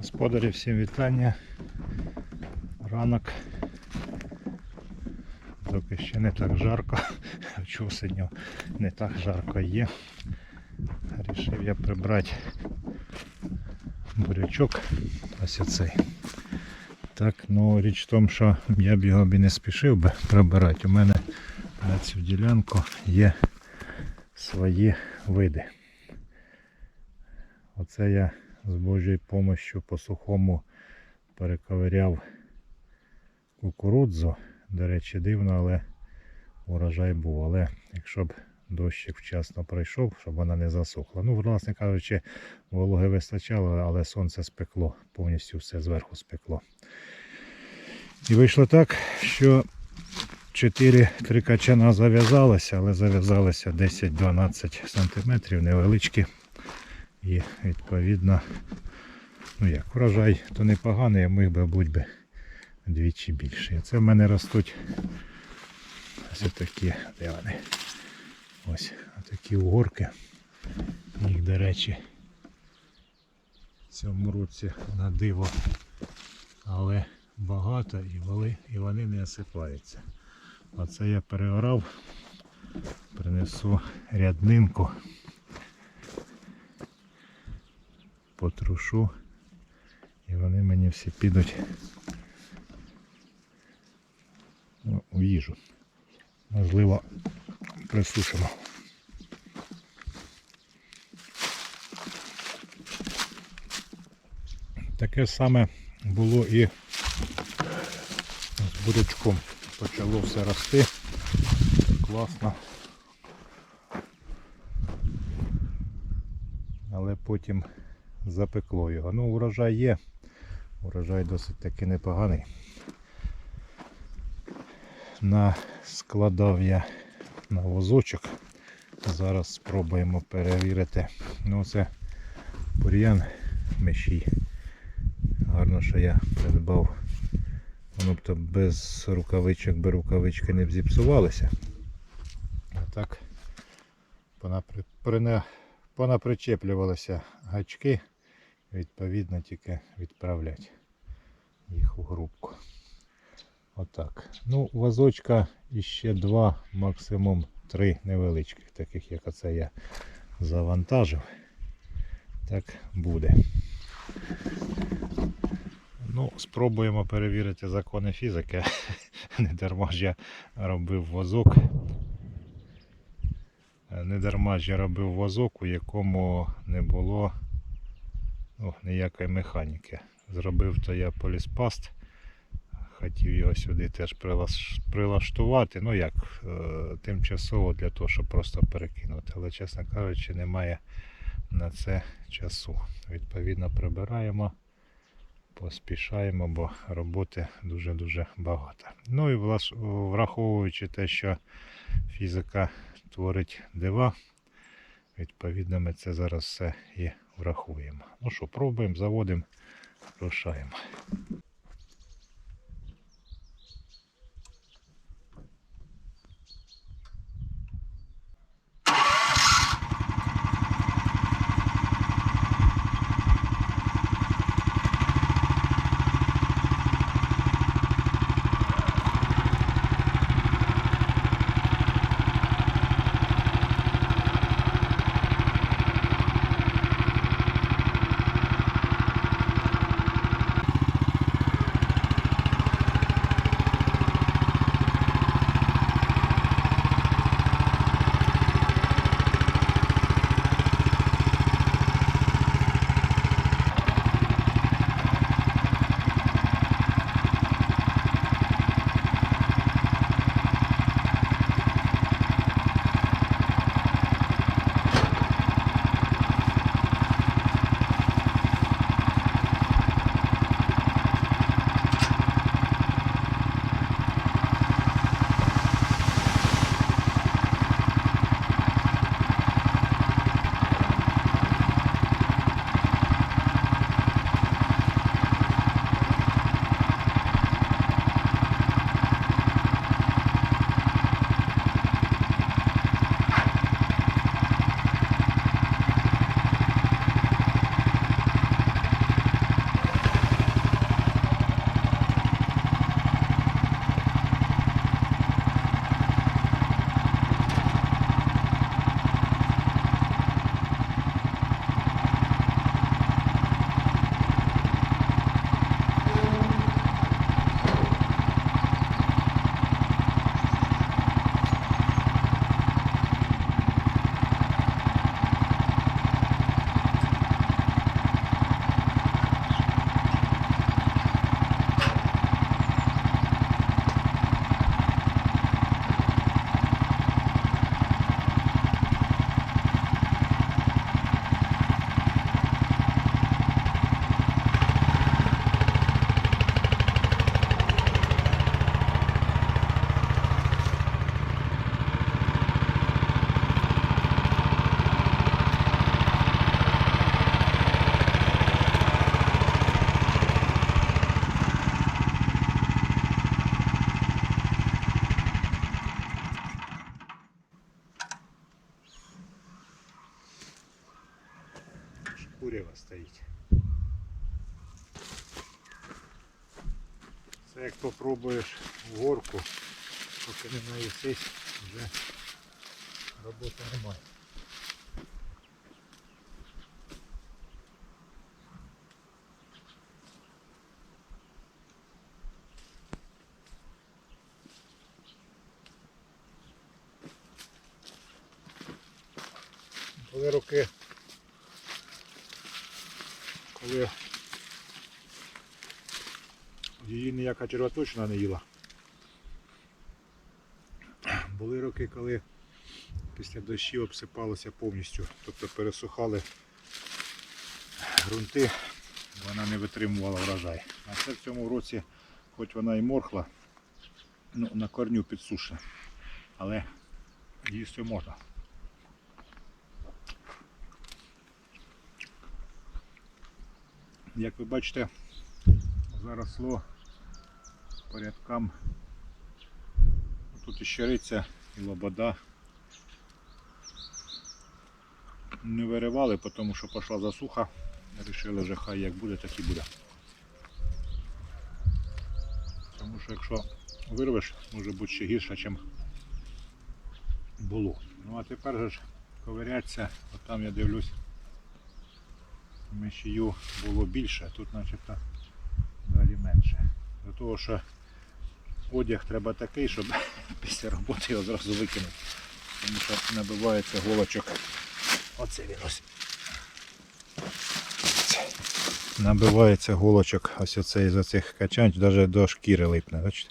Господарі, всім вітання. Ранок. Доки ще не так жарко. Чого сьогодні не так жарко є. Рішив я прибрати бурячок. Ось оцей. Так, ну річ в тому, що я б його б і не спішив би прибирати. У мене на цю ділянку є свої види. Оце я з Божою помощю по сухому перековиряв кукурудзу. До речі, дивно, але урожай був. Але якщо б дощик вчасно пройшов, щоб вона не засохла. Ну, власне кажучи, вологи вистачало, але сонце спекло, повністю все зверху спекло. І вийшло так, що 4-3 качана зав'язалося, але зав'язалося 10-12 см невеличкі. І відповідно, ну як, врожай то непоганий, а міг би бути би вдвічі більший. Це в мене ростуть ось такі, де? Ось такі угорки. Їх, до речі, в цьому році на диво, але багато і вони, і вони не осипаються. Оце я переорав, принесу ряднинку. Потрушу і вони мені всі підуть ну, у їжу. Можливо, присушимо. Таке саме було і з бурячком. Почало все рости. Класно. Але потім запекло його. Ну, урожай є. Урожай досить таки непоганий. На складав я на возочок. Зараз спробуємо перевірити. Ну це бур'ян мешій. Гарно, що я придбав. Воно б то без рукавичок, би рукавички не б зіпсувалися. А так понапри... понапричеплювалися гачки, відповідно тільки відправляти їх у грубку. Отак. Ну, вазочка іще два, максимум три невеличких, таких як оце я завантажив. Так буде. Ну, спробуємо перевірити закони фізики. Не дарма ж я робив возок. Не дарма ж я робив возок, у якому не було ну, ніякої механіки. Зробив то я поліспаст. Хотів його сюди теж прилаштувати. Ну як, е, тимчасово для того, щоб просто перекинути. Але, чесно кажучи, немає на це часу. Відповідно, прибираємо, поспішаємо, бо роботи дуже-дуже багато. Ну і враховуючи те, що фізика творить дива. Відповідно, ми це зараз все і врахуємо. Ну що, пробуємо, заводимо, рушаємо. Попробуєш в горку, поки не наїсись, вже роботи немає. Були роки, коли ніяка червоточина не їла. Були роки, коли після дощів обсипалося повністю, тобто пересухали ґрунти, вона не витримувала врожай. А це в цьому році, хоч вона і морхла, ну, на корню підсушена, але їсти можна. Як ви бачите, заросло порядкам. Тут і щириця, і лобода. Не виривали, тому що пішла засуха. Рішили вже хай як буде, так і буде. Тому що якщо вирвеш, може бути ще гірше, ніж було. Ну а тепер же ж ковиряться, от там я дивлюсь, мишію було більше, тут начебто далі менше. До того, що одяг треба такий, щоб після роботи його зразу викинути. Тому що набивається голочок. Оце він ось. Набивається голочок ось оцей з цих качань, навіть до шкіри липне. Бачите?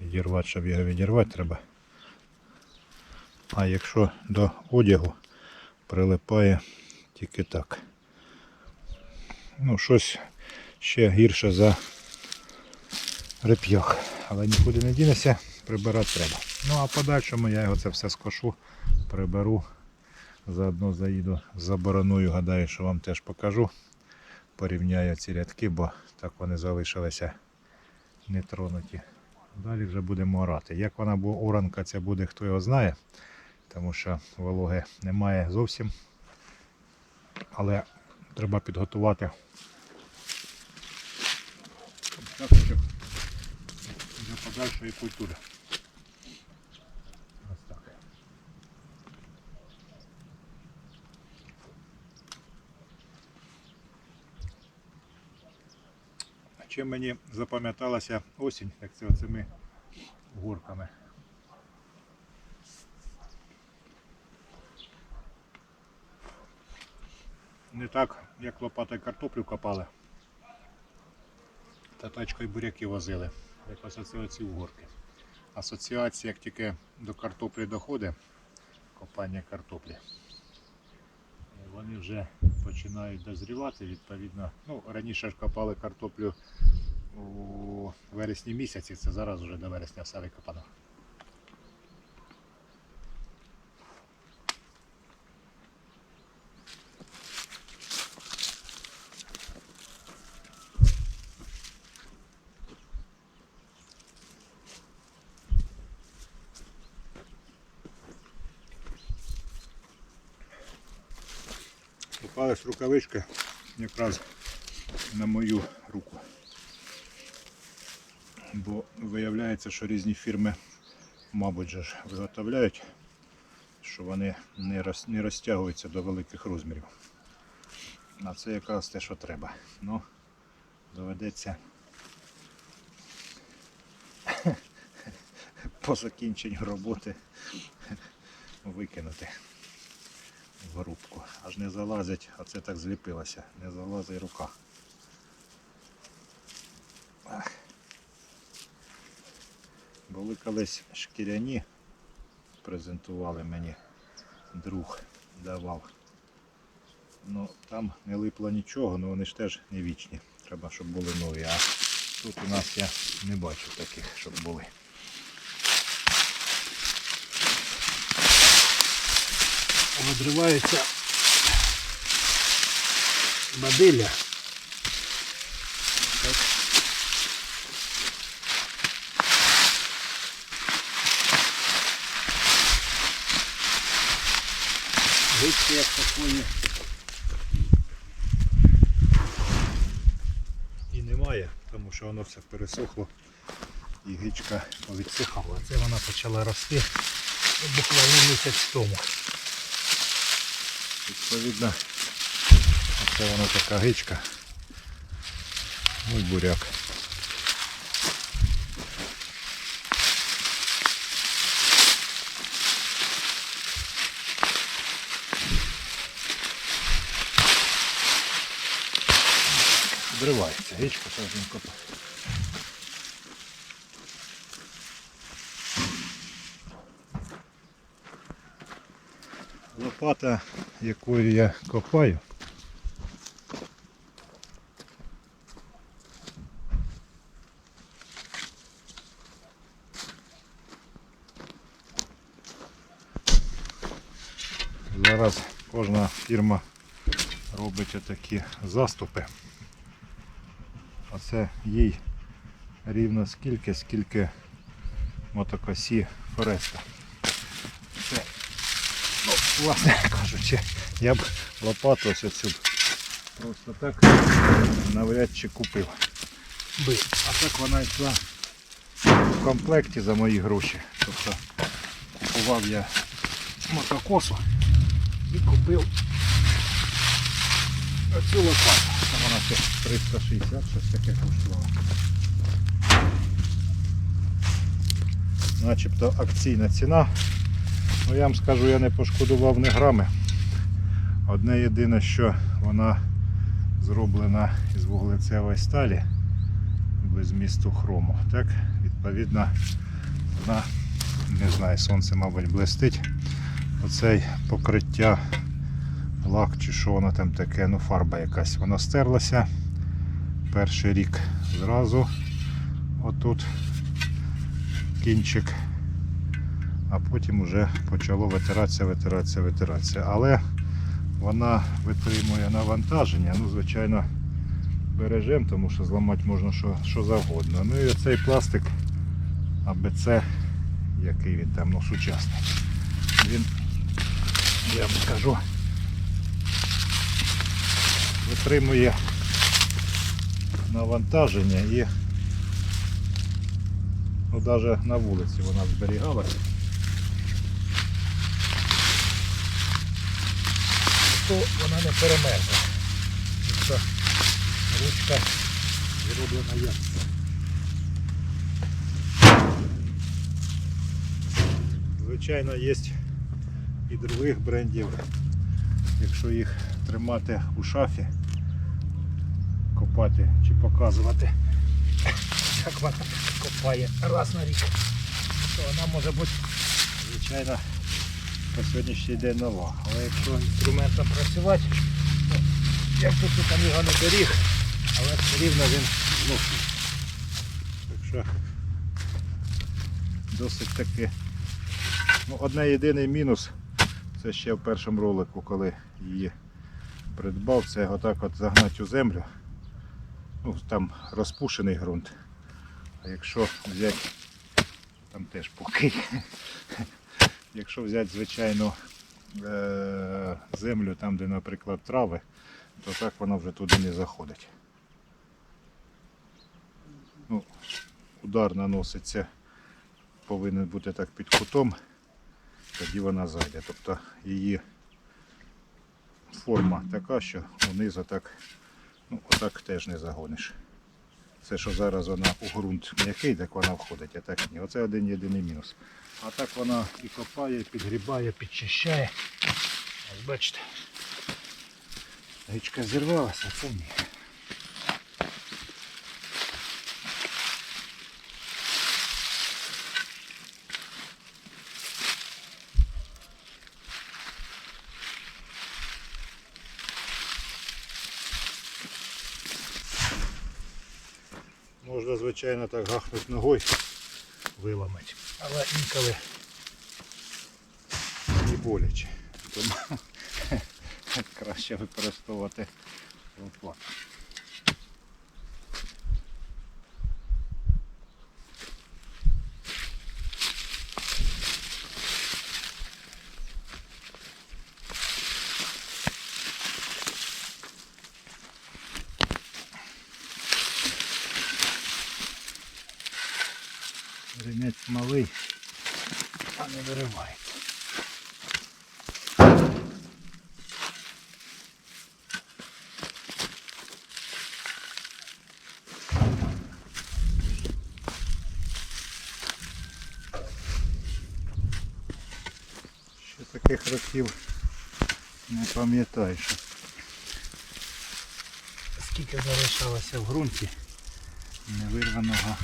Відірвати, щоб його відірвати треба. А якщо до одягу прилипає тільки так. Ну, щось ще гірше за реп'ях. Але нікуди не дінеся, прибирати треба. Ну а подальшому я його це все скошу, приберу. Заодно заїду за гадаю, що вам теж покажу. Порівняю ці рядки, бо так вони залишилися нетронуті. Далі вже будемо орати. Як вона бу- оранка ця буде, хто його знає, тому що вологи немає зовсім. Але треба підготувати подальшої культури. Ось так. Чим мені запам'яталася осінь, так це оцими горками. Не так, як лопатою картоплю копали, та тачкою буряки возили. Якось асоціації оці угорки. Асоціація, як тільки до картоплі доходить, копання картоплі. Вони вже починають дозрівати, відповідно. Ну, раніше ж копали картоплю у вересні місяці, це зараз вже до вересня все викопано. Попалась рукавичка якраз на мою руку. Бо виявляється, що різні фірми, мабуть, же ж виготовляють, що вони не, роз, не розтягуються до великих розмірів. А це якраз те, що треба. Ну, доведеться по закінченню роботи викинути в грубку. Аж не залазить, а це так зліпилося, не залазить рука. Були колись шкіряні, презентували мені, друг давав. Ну там не липло нічого, але вони ж теж не вічні. Треба, щоб були нові. А тут у нас я не бачу таких, щоб були. Розривається бадиля. Видите, як такої і немає, тому що воно все пересохло і гічка повідсихала. Це вона почала рости буквально місяць тому. Відповідно, це вона така гичка. І буряк. Зривається гичка, зараз він копає. Лопата, якою я копаю, Зараз кожна фірма робить отакі заступи. А це їй рівно скільки, скільки мотокосі Фореста. Власне кажучи, я б лопату ось цю просто так навряд чи купив. Би. А так вона йшла в комплекті за мої гроші. Тобто купував я мотокосу і купив оцю лопату. Там вона ще 360, щось таке коштувало. Начебто акційна ціна. Ну я вам скажу, я не пошкодував ні грами. Одне єдине, що вона зроблена із вуглецевої сталі без місту хрому. Так, відповідно, вона, не знаю, сонце, мабуть, блистить. Оцей покриття, лак чи що воно там таке, ну фарба якась, вона стерлася. Перший рік зразу отут кінчик, а потім вже почало витиратися, витиратися, витиратися. Але вона витримує навантаження, ну, звичайно, бережемо, тому що зламати можна що, що завгодно. Ну і оцей пластик АБЦ, який він там, ну, сучасний. Він, я вам скажу, витримує навантаження і ну, навіть на вулиці вона зберігалася. То вона не перемерзла. Тобто ручка зроблена якісно. Звичайно, є і других брендів. Якщо їх тримати у шафі, копати чи показувати, як вона копає раз на рік, то вона може бути, звичайно, по сьогоднішній день нова. Але якщо інструментом працювати, як тут його не беріг, але все рівно він зносить. Так що досить таки. Ну, одне єдиний мінус, це ще в першому ролику, коли її придбав, це отак от загнати у землю. Ну, там розпушений ґрунт. А якщо взяти, там теж пухий. Якщо взяти звичайну е- землю, там де, наприклад, трави, то так вона вже туди не заходить. Ну, удар наноситься, повинен бути так під кутом, тоді вона зайде. Тобто її форма така, що унизу так, ну, отак теж не загониш. Це що зараз вона у ґрунт м'який, так вона входить, а так ні. Оце один єдиний мінус. А так вона і копає, і підгрібає, підчищає. Ось бачите. Гичка зірвалася, а це ні. Можна, звичайно, так гахнути ногою, виламати. Але інколи не боляче. Тому краще використовувати лопату. Малий, а не виривається. Ще таких років не пам'ятаю, що скільки залишалося в ґрунті невирваного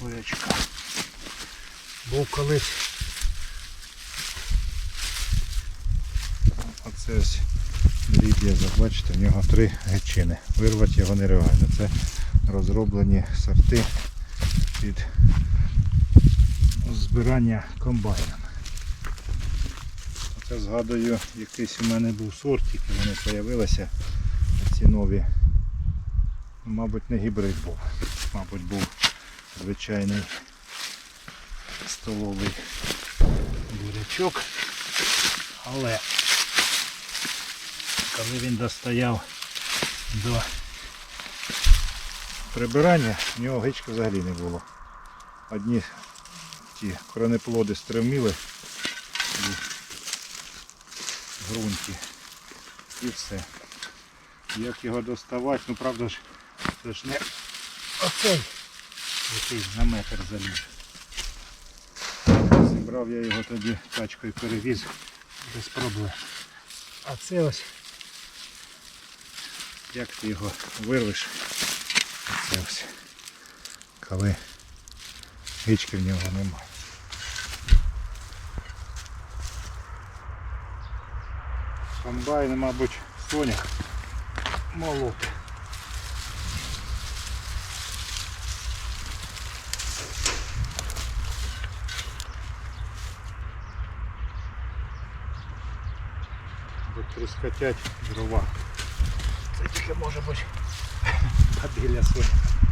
бурячка. Був колись оце ось дріб'язок, бачите, в нього три гечини. Вирвати його нереально. Це розроблені сорти під збирання комбайном. Оце згадую, якийсь у мене був сорт, тільки вони з'явилися ці нові. Мабуть, не гібрид був. Мабуть, був звичайний столовий бурячок. Але коли він достояв до прибирання, в нього гички взагалі не було. Одні ті коренеплоди стриміли в ґрунті. І все. Як його доставати, ну правда ж, це ж не оцей, який на метр заліз. Зібрав я його тоді тачкою перевіз без проблем. А це ось, як ти його вирвеш, це ось, коли гічки в нього немає. Комбайн, мабуть, соняк молоти. Трускотять дрова. Це тільки може бути побіля соняка.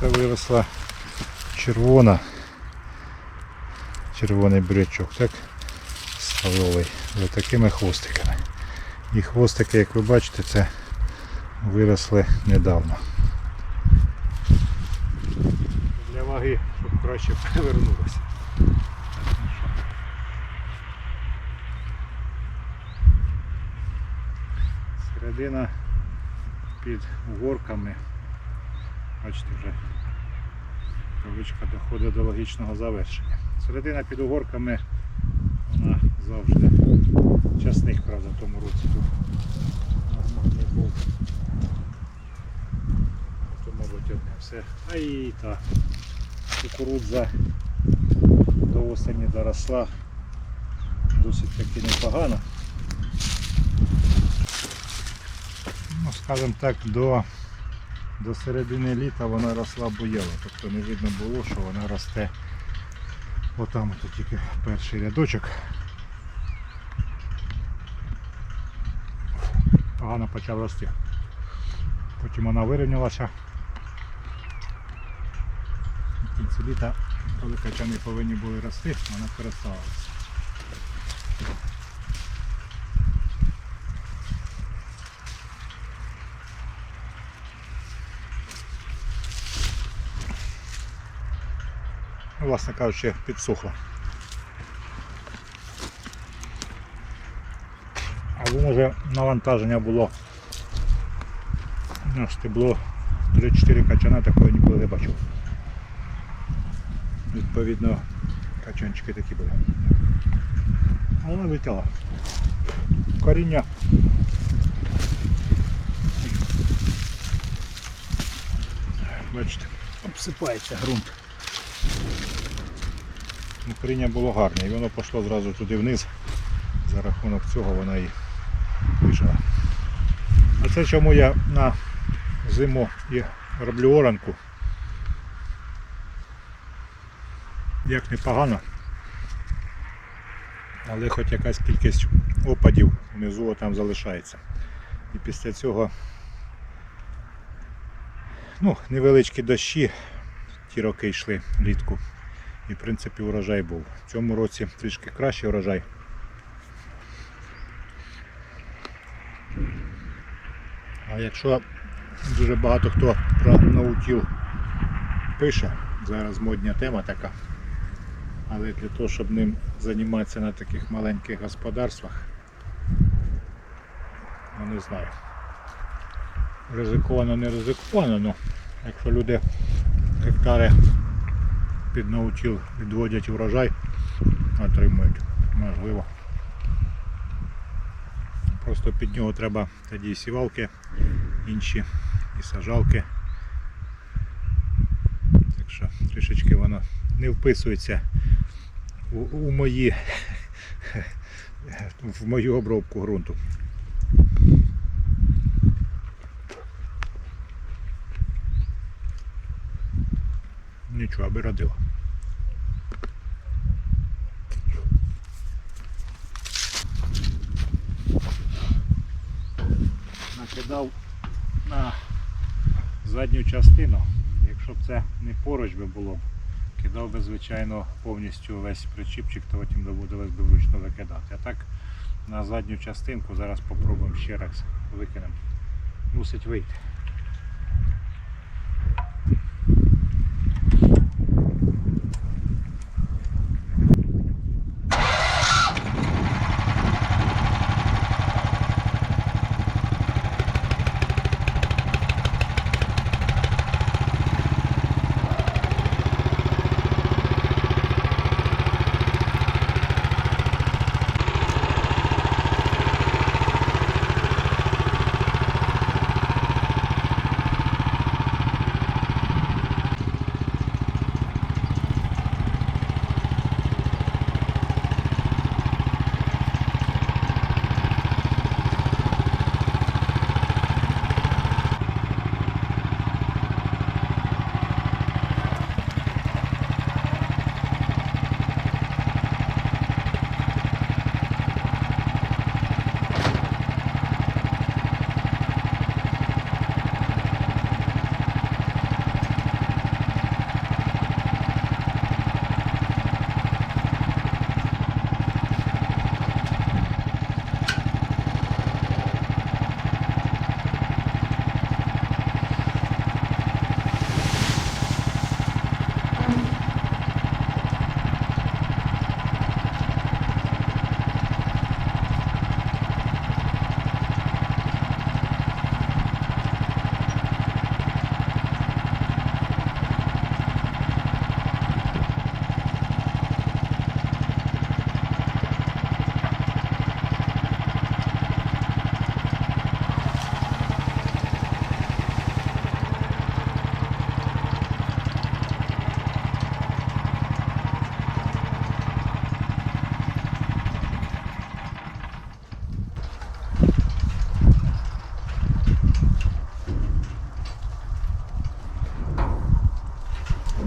Це виросла червона, червоний бурячок, так? Столовий, з такими хвостиками. І хвостики, як ви бачите, це виросли недавно. Для ваги, щоб краще перевернулося. Середина під горками Бачите, вже кавичка доходить до логічного завершення. Середина під угорками вона завжди часник, правда, в тому році тут нормальний був. То, мабуть, одне все. А і та кукурудза до осені доросла досить таки непогано. Ну, скажімо так, до до середини літа вона росла буяла, тобто не видно було, що вона росте отам от тільки перший рядочок. Погано почав рости. Потім вона вирівнялася. В кінці літа, коли качани повинні були рости, вона перестала власне кажучи, підсохла. Або може навантаження було на стебло 3-4 качана, такого ніколи не бачив. Відповідно, качанчики такі були. А вона витягла. Коріння. Бачите, обсипається ґрунт. Ну, було гарне і воно пішло зразу туди вниз. За рахунок цього вона і вижила. А це чому я на зиму і роблю оранку. Як непогано. але хоч якась кількість опадів внизу там залишається. І після цього ну, невеличкі дощі ті роки йшли влітку. І в принципі урожай був. В цьому році трішки кращий урожай. А якщо дуже багато хто про наутіл пише, зараз модня тема така. Але для того, щоб ним займатися на таких маленьких господарствах, ну не знаю. Ризиковано, не ризиковано, але якщо люди гектари під наутіл відводять урожай, отримують, можливо. Просто під нього треба тоді і сівалки інші, і сажалки. Так що трішечки воно не вписується у, у мої в мою обробку ґрунту. Нічого, аби родило. Накидав на задню частину, якщо б це не поруч би було, кидав би, звичайно, повністю весь причіпчик, то потім доводилось би вручну викидати. А так на задню частинку зараз попробуємо ще раз викинемо. Мусить вийти.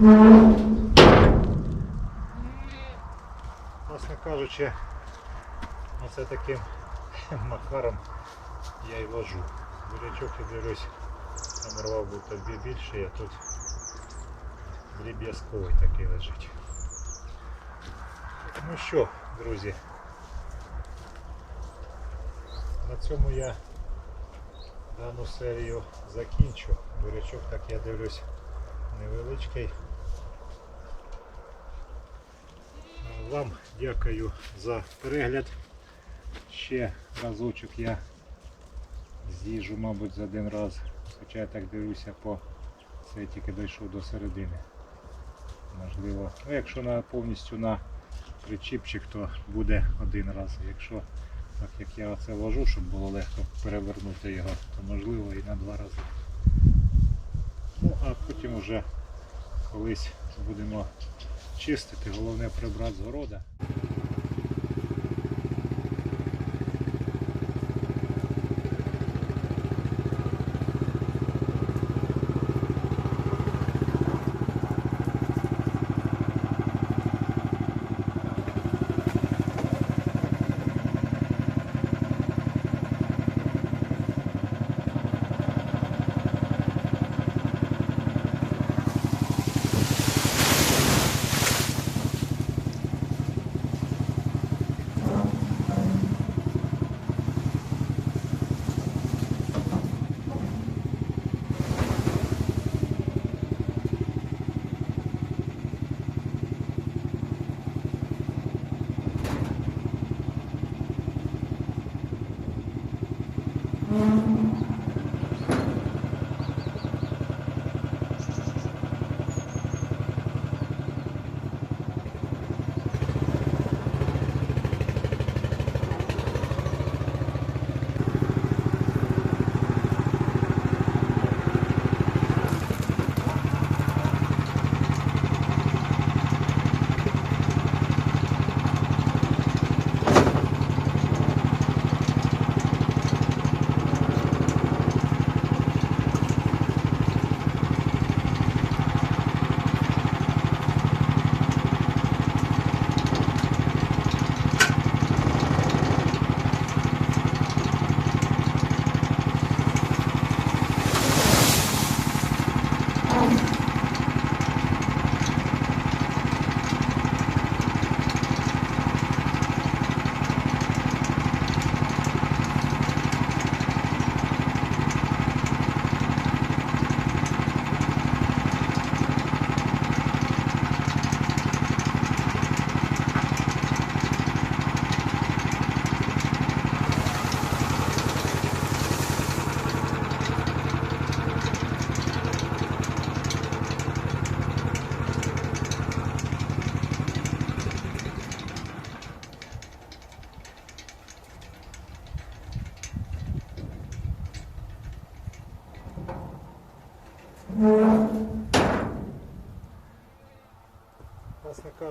Власне кажучи, оце таким макаром я й ложу. Бурячок я дивлюсь, намервав був тобі більше, а тут дріб'язковий такий лежить. Ну що, друзі, на цьому я дану серію закінчу. Бурячок, так я дивлюсь, невеличкий. Вам дякую за перегляд. Ще разочок я з'їжджу, мабуть, за один раз. Хоча я так дивлюся, по це тільки дійшов до середини. Можливо, ну, якщо на повністю на причіпчик, то буде один раз. Якщо так як я це ложу, щоб було легко перевернути його, то можливо і на два рази. Ну а потім вже колись будемо чистити, головне прибрати з города.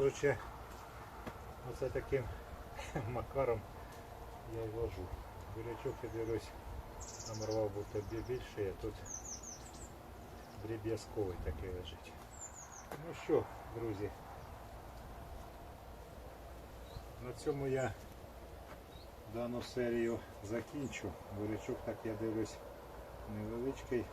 Кажучи, оце таким макаром я й ложу. Бурячок я дивлюсь, намарвав був тобі більше, а тут дріб'язковий такий лежить. Ну що, друзі, на цьому я дану серію закінчу. Бурячок, так я дивлюсь, невеличкий.